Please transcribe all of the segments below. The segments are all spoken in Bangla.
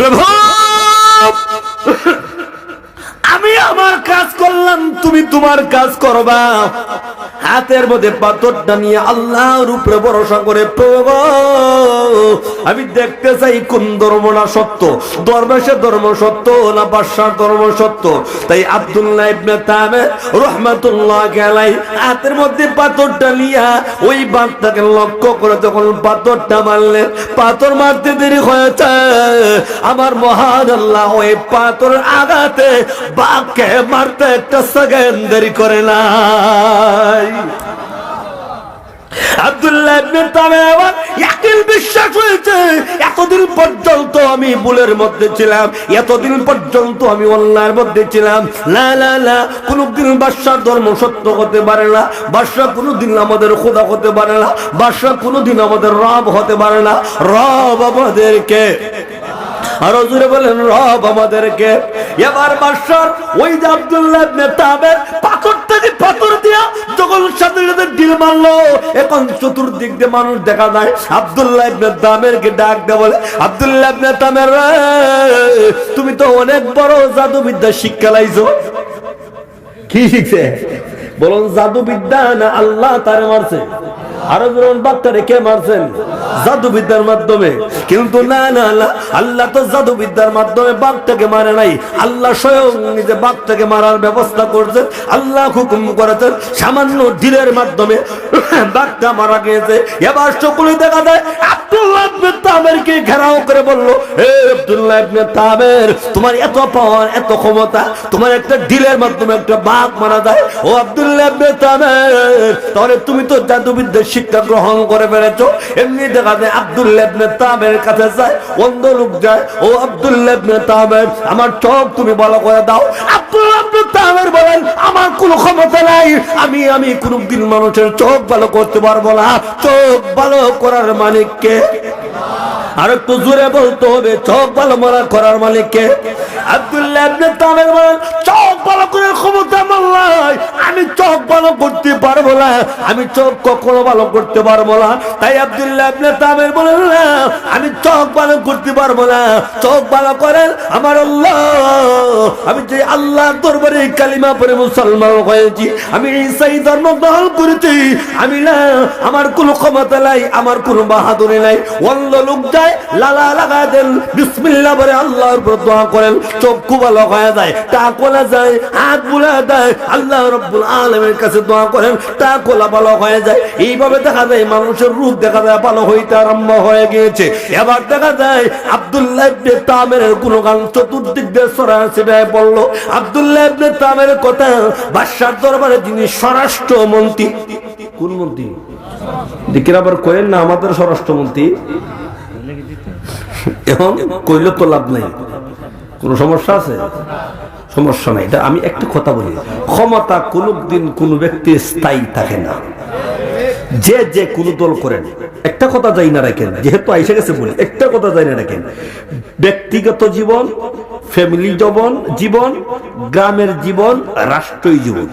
প্রভু! আমি আমার কাজ করলাম তুমি তোমার কাজ করবা। হাতের মধ্যে পাথরটা নিয়ে আল্লাহর উপরে ভরসা করে আমি দেখতে চাই কোন ধর্মটা সত্য। দরবেশের ধর্ম সত্য না বাদশার ধর্ম সত্য। তাই আব্দুল্লাহ ইবনে তামির রহমাতুল্লাহ আলাই হাতের মধ্যে পাথরটা নিয়া ওই বাঘটাকে লক্ষ্য করে যখন পাথরটা মারলেন, পাথর মারতে দেরি হয়েছে। আমার মহান আল্লাহ ওই পাথর আঘাতে বাঘকে মারতে একটা আমি ভুলের মধ্যে ছিলাম, এতদিন পর্যন্ত আমি অন্যায়ের মধ্যে ছিলাম। না না না কোনদিন বাদশার ধর্ম সত্য হতে পারে না বাদশা কোনোদিন আমাদের খোদা হতে পারে না বাদশা কোনোদিন আমাদের রব হতে পারে না। রব আমাদেরকে আরও বলেন, রব আমাদেরকে। এবার বাদশার ওই যে আব্দুল্লাহ ইবনে তাবের পাথরটাকে পাথর দিয়া যখন সাথে সাথে মারলো, এখন চতুর্দিক দিয়ে মানুষ দেখা যায়, আব্দুল্লাহ ইবনে তামেরকে ডাক দেয় বলে, আব্দুল্লাহ ইবনে তামের তুমি তো অনেক বড় জাদুবিদ্যা শিক্ষা লাইছো। কি শিখছে? বলুন, জাদুবিদ্যা না আল্লাহ তারে মারছে? সামান্য মাধ্যমে বাঘটা মারা গিয়েছে। এবার সকলে দেখা আব্দুল্লাহ ঘেরাও করে ইবনে তামের এত পাওয়ার, এত ক্ষমতা, তোমার একটা ঢিলের মাধ্যমে একটা বাঘ মারা যায়। ও আব্দুল্লাহ তাহলে তুমি তো জাদুবিদ্যার শিক্ষা গ্রহণ করে ফেলেছো। এমনি দেখা যায় তামের কাছে যায়, অন্ধ লোক যায়, ও তামের আমার চোখ তুমি ভালো করে দাও। আমার ক্ষমতা নাই, আমি আমি কোনদিন মানুষের চোখ ভালো করতে পারব না। চোখ ভালো করার মালিককে আর একটু জোরে বলতে হবে, চোখ ভালো করার মালিককে আব্দুল্লাহ তামের বলেন, চোখ আমি চোখ ভালো করতে পারব না। আমি চোখ কখনো ভালো করতে পারব না। তাই আব্দুল্লাহ বলেন, না, আমি চোখ ভালো করতে পারব না। চোখ ভালো করেন আমার আল্লাহ। আমি যে আল্লাহর দরবারে কালিমা পরে মুসলমান হয়েছি, আমি ঈসাই ধর্ম গ্রহণ করেছি। আমি না, আমার কোনো ক্ষমতা নাই, আমার কোনো বাহাদুরি নাই। অন্য লোক যায়, লালা লাগা দেন। বিসমিল্লাহ বলে আল্লাহর উপর দোয়া করেন। চক্ষু ভালো হয়ে যায়। তা কোলা যায় হাত বুলা দেয়। আল্লাহ রব্বুল আলমের কাছে দোয়া করেন তা কোলা ভালো হয়ে যায়। এইভাবে দেখা যায়, মানুষের রূপ দেখা যায়, ভালো হইতে আরম্ভ হয়ে গিয়েছে। এবার দেখা যায়, আব্দুল্লাহ ইবনে তামের গুণগান চতুর্দিক দিয়ে সরা সেটাই বলল আব্দুল্লাহ ইবনে তামের কথা বাদশার দরবারে যিনি স্বরাষ্ট্র মন্ত্রী কোন মন্ত্রী? দিকের আবার কয়েন না, আমাদের স্বরাষ্ট্রমন্ত্রী। এখন কইলে তো লাভ নাই। কোনো সমস্যা আছে? সমস্যা নাই। এটা আমি একটা কথা বলি। ক্ষমতা কোনদিন কোন ব্যক্তি স্থায়ী থাকে না। যে যে কোন দল করেন। একটা কথা যাই না রাখেন, যেহেতু আইসে গেছে বলে, একটা কথা যাই না রাখেন। ব্যক্তিগত জীবন ফ্যামিলি জীবন জীবন, গ্রামের জীবন, রাষ্ট্রীয় জীবন,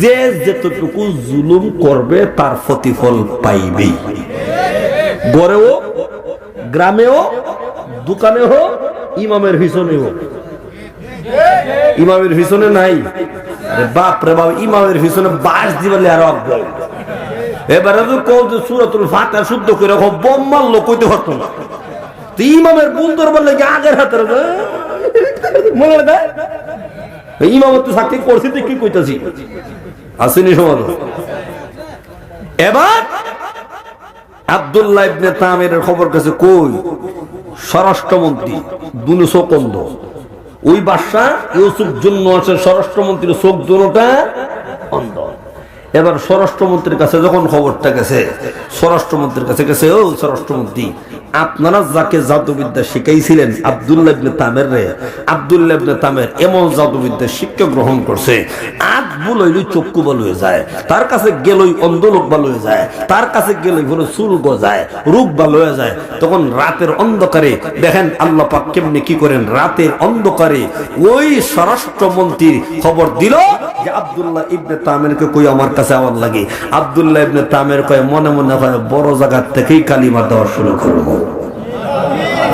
যে যেতটুকু জুলুম করবে, তার প্রতিফল পাইবেই। গড়েও, গ্রামেও দোকানে হোক ইমামের পিছনে হোক ইমামের পিছনে নাই। আরে বাপ রে ইমামের পিছনে বাস দিবেন আর অজ্ঞান এবারে তো কৌ যে সুরতুল ফাটা শুদ্ধ করে বোম মারলো, কইতে পারতো না। ইমামের বুন্দর বললে কি আগের হাতে মনে চাকরি করছি তো কি কইতাছি আসেনি সমাধান এবার আব্দুল্লাহ ইবনে তামিরের খবর কাছে কই, স্বরাষ্ট্রমন্ত্রী দুনু সকন্দ ওই বাদশাহ ইউসুফ জন্য আছে, স্বরাষ্ট্রমন্ত্রীর চোখ দুটা অন্ধ এবার স্বরাষ্ট্রমন্ত্রীর কাছে যখন খবরটা গেছে, স্বরাষ্ট্রমন্ত্রীর কাছে গেছে, ও স্বরাষ্ট্রমন্ত্রী আপনারা যাকে জাদুবিদ্যা শিখাইছিলেন আব্দুল্লাহ ইবনে তামের রে, আব্দুল্লাহ ইবনে তামের এমন জাদুবিদ্যা শিক্ষা গ্রহণ করছে আট ভুল হইলে চক্ষু ভালো হয়ে যায়, তার কাছে গেলই অন্ধ লোক ভালো হয়ে যায়, তার কাছে গেলই হলো চুল গজায় রূপ ভালো হয়ে যায়। তখন রাতের অন্ধকারে দেখেন আল্লাহ পাক কেমনি কি করেন, রাতের অন্ধকারে ওই স্বরাষ্ট্রমন্ত্রীর খবর দিল যে আব্দুল্লাহ ইবনে তামেরকে কই আমার কাছে আমার লাগে? আব্দুল্লাহ ইবনে তামের কয় মনে মনে হয় বড় জায়গার থেকেই কালিমা দেওয়া শুরু করব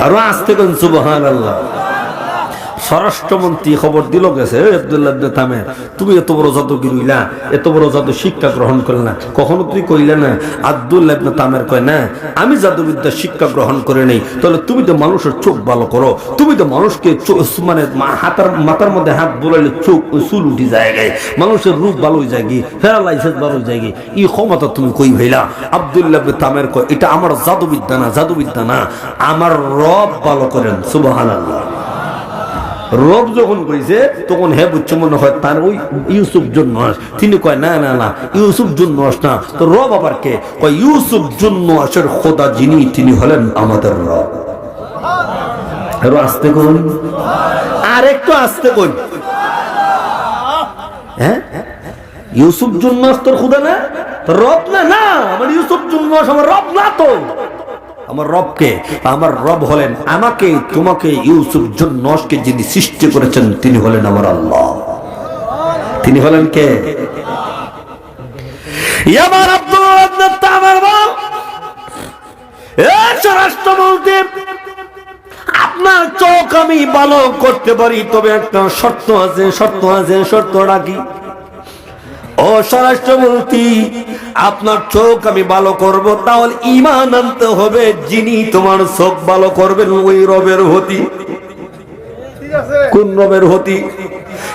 আরও আসতে কোন সুবহান আল্লাহ স্বরাষ্ট্রমন্ত্রী খবর দিল গেছে, "এ আব্দুল্লাহ ইবনে তামের তুমি এত বড় যত গিরুইলা এত বড় যত শিক্ষা গ্রহণ করলে না কখনো তুই কইলে না, আব্দুল্লাহ তামের কয়, না, আমি জাদুবিদ্যা শিক্ষা গ্রহণ করে নেই, তাহলে তুমি তো মানুষের চোখ ভালো করো, তুমি তো মানুষকে মানে হাতার, মাথার মধ্যে হাত বোলাইলে চোখ চুল উঠি যায় গায়ে মানুষের রূপ ভালো হয়ে যায় গিয়ে ফেরালাইসেস ভালো হয়ে যায় গিয়ে এই ক্ষমতা তুমি কই ভাইলা আব্দুল্লাহ তামের কয়, এটা আমার জাদুবিদ্যা না জাদুবিদ্যা না, আমার রব ভালো করেন, সুবহানাল্লাহ। রব যখন কইছে, তখন হে বুঝছে মনে হয় তার ওই ইউসুফ জন্য তিনি কয়, না না না, ইউসুফ জন্য না। তো রব আবার কে? কয়, ইউসুফ জন্য আসের খোদা যিনি, তিনি হলেন আমাদের রব। আরও আসতে করুন আর একটু আসতে করুন হ্যাঁ? ইউসুফ জন্য তোর খুদা না? রব না না, আমার ইউসুফ জন্য আমার রব না তো। আমার রবকে, আমার রব হলেন আমাকে, তোমাকে ইউসুফ জন্নসকে যিনি সৃষ্টি করেছেন, তিনি হলেন আমার আল্লাহ। তিনি হলেন কে? আমার আব্দুল্লাহ ইবনে তামার বল এ স্বরাষ্ট্রমন্ত্রী আপনার চোখ আমি ভালো করতে পারি, তবে একটা শর্ত আছে শর্ত আছে শর্ত রাখি ও স্বরাষ্ট্রমন্ত্রী আপনার চোখ আমি ভালো করব তাহলে ইমান আনতে হবে যিনি তোমার চোখ ভালো করবেন ওই রবের হতি। কোন রবের হতি?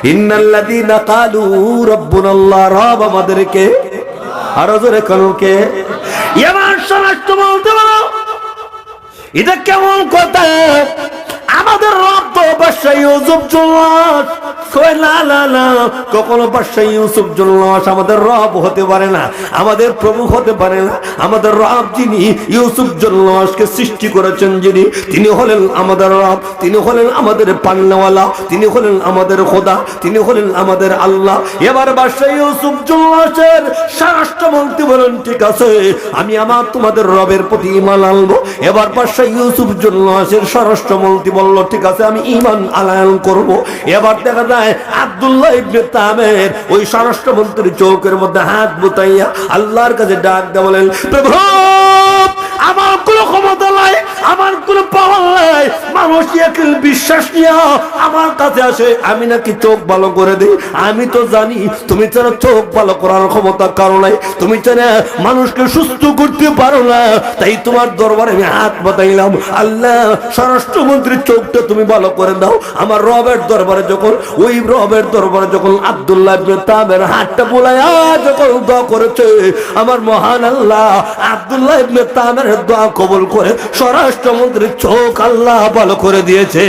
ইন্নাল্লাযীনা কালু রাব্বুনাল্লাহ রব আমাদেরকে আর জোরে কানুকে এবার স্বরাষ্ট্র বলতে বলো এটা কেমন কথা? আমাদের রব তো জুল্লাস কখনো বাদশাহ ইউসুফ জুল্লাস আমাদের রব হতে পারে না, আমাদের প্রভু হতে পারে না, আমাদের রব যিনি ইউসুফ জুল্লাসকে সৃষ্টি করেছেন যিনি, তিনি হলেন আমাদের রব, তিনি হলেন আমাদের পান্নাওয়ালা, তিনি হলেন আমাদের খোদা, তিনি হলেন আমাদের আল্লাহ। এবার বাদশাহ ইউসুফ জুল্লাসের স্বরাষ্ট্রমন্ত্রী বলেন, ঠিক আছে, আমি আমার তোমাদের রবের প্রতি ইমান আনব। এবার বাদশাহ ইউসুফ জুল্লাসের স্বরাষ্ট্রমন্ত্রী বলল, ঠিক আছে, আমি ইমান আলায়ন করব। এবার দেখা যায় আব্দুল্লাহ ইবনে তামের ওই স্বরাষ্ট্রমন্ত্রীর চৌকের মধ্যে হাত বুতাইয়া আল্লাহর কাছে ডাক দেওয়া বলেন, প্রভু আমার কোনো পাওয়ার নাই। মানুষ একই বিশ্বাস নিয়ে, আমার কাছে আসে, আমি নাকি চোখ ভালো করে দিই। আমি তো জানি, তুমি ছাড়া চোখ ভালো করার ক্ষমতা কারও নাই তুমি ছাড়া মানুষকে সুস্থ করতে পারো না। তাই তোমার দরবারে আমি হাত বাতাইলাম আল্লাহ, স্বরাষ্ট্রমন্ত্রীর চোখটা তুমি ভালো করে দাও। আমার রবের দরবারে যখন, ওই রবের দরবারে যখন আব্দুল্লাহ তামের হাতটা বুলাইয়া যখন দোয়া করেছে, আমার মহান আল্লাহ আব্দুল্লাহ ইবনে তামের দোয়া কবুল করে স্বরাষ্ট্রমন্ত্রীর চোখ আল্লাহ ভালো করে দিয়েছে।